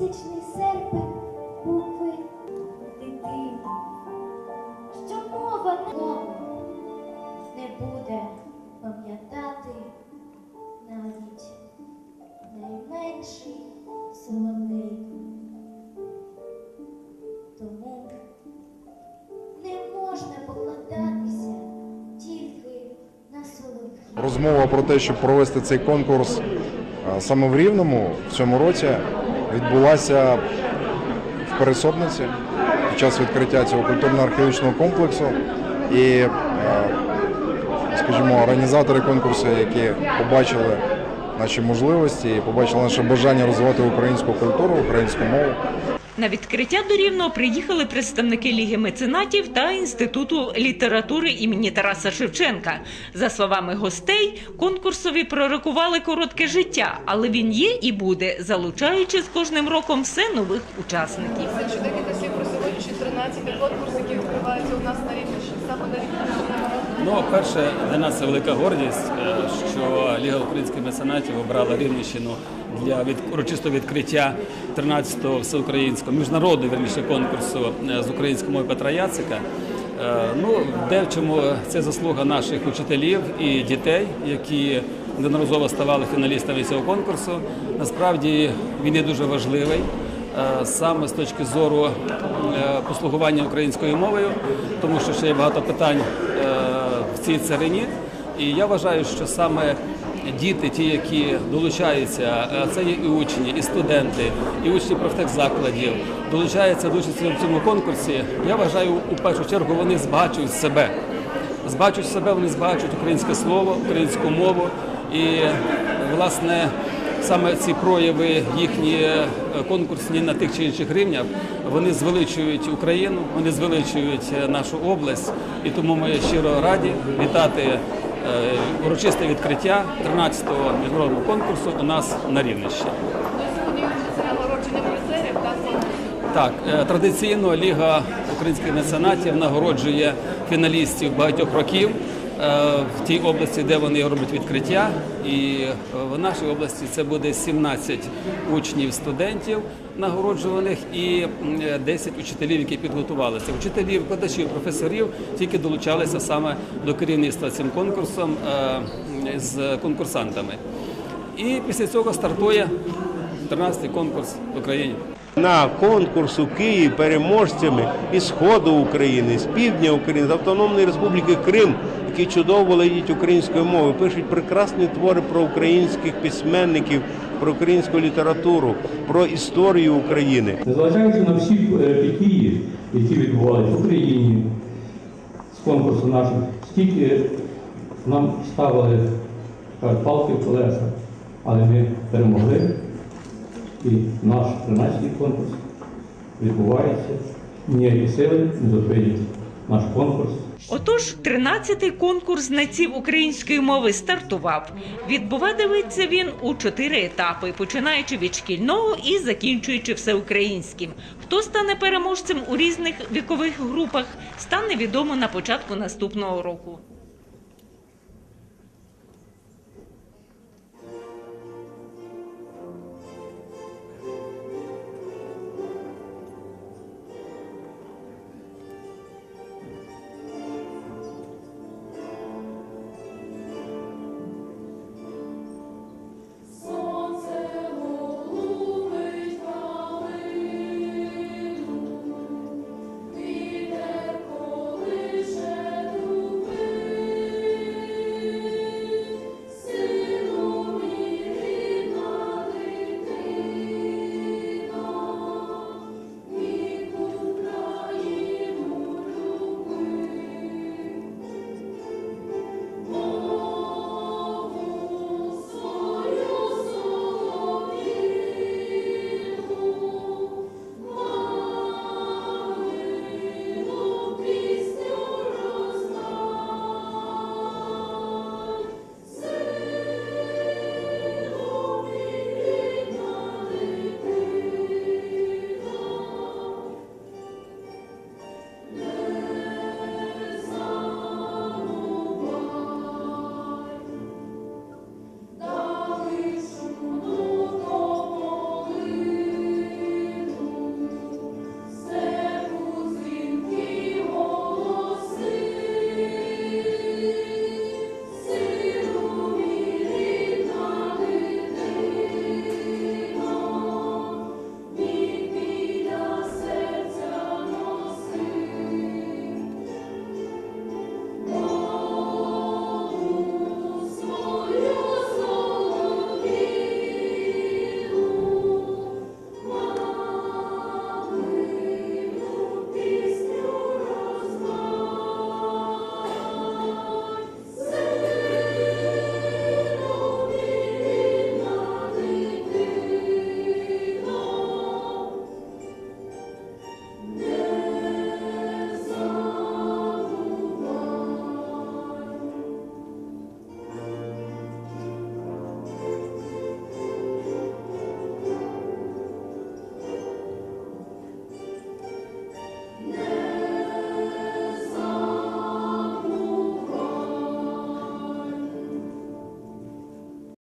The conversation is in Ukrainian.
місячний серпик букви дитини, що мова не буде пам'ятати навіть найменший соловейко. Тому не можна покладатися тільки на солов'їв. Розмова про те, щоб провести цей конкурс саме в Рівному в цьому році відбулася в Пересобниці під час відкриття цього культурно-археологічного комплексу. І, е, скажімо, організатори конкурсу, які побачили наші можливості і побачили наше бажання розвивати українську культуру, українську мову. На відкриття до Рівного приїхали представники Ліги меценатів та Інституту літератури імені Тараса Шевченка. За словами гостей, конкурсові пророкували коротке життя, але він є і буде, залучаючи з кожним роком все нових учасників. Ще декілька слів про сьогоднішній 13-й конкурс, який відкривається у нас на Рівненщині, саме на Рівненщині. Ну, перше, для нас це велика гордість, е, що Ліга українських меценатів обрала Рівненщину для від, урочистого відкриття 13-го всеукраїнського міжнародного вірніше конкурсу е, з української мови Петра Яцика. Е, Ну, де в чому це заслуга наших учителів і дітей, які неодноразово ставали фіналістами цього конкурсу. Насправді він є дуже важливий саме з точки зору послугування українською мовою, тому що ще є багато питань цій царині. І я вважаю, що саме діти, ті, які долучаються, е, це є і учні, і студенти, і учні профтехзакладів, долучаються до участі в цьому конкурсі. Я вважаю, у першу чергу вони збагачують себе. Збагачують себе, вони збагачують українське слово, українську мову. І, власне, саме ці прояви їхні е, конкурсні на тих чи інших рівнях, вони звеличують Україну, вони звеличують е, нашу область. І тому ми щиро раді вітати е, урочисте відкриття 13-го міжнародного конкурсу у нас на Рівненщині. Так, традиційно Ліга українських меценатів нагороджує фіналістів багатьох років в тій області, де вони роблять відкриття. І е, в нашій області це буде 17 учнів, студентів нагороджуваних і м, е, 10 учителів, які підготувалися. Вчителів, викладачів, професорів тільки долучалися саме до керівництва цим конкурсом е, з конкурсантами. І після цього стартує 13-й конкурс в Україні. На конкурс у Києві переможцями із сходу України, з півдня України, з Автономної Республіки Крим, які чудово володіють українською мовою, пишуть прекрасні твори про українських письменників, про українську літературу, про історію України. Незважаючи на всі е, події, які відбувалися в Україні з конкурсу наших, стільки нам ставили палки в колеса, але ми перемогли. І наш 13-й конкурс відбувається. Ніякі сили не зупинять наш конкурс. Отож, 13-й конкурс знавців української мови стартував. Відбуватиметься він у чотири етапи, починаючи від шкільного і закінчуючи всеукраїнським. Хто стане переможцем у різних вікових групах, стане відомо на початку наступного року.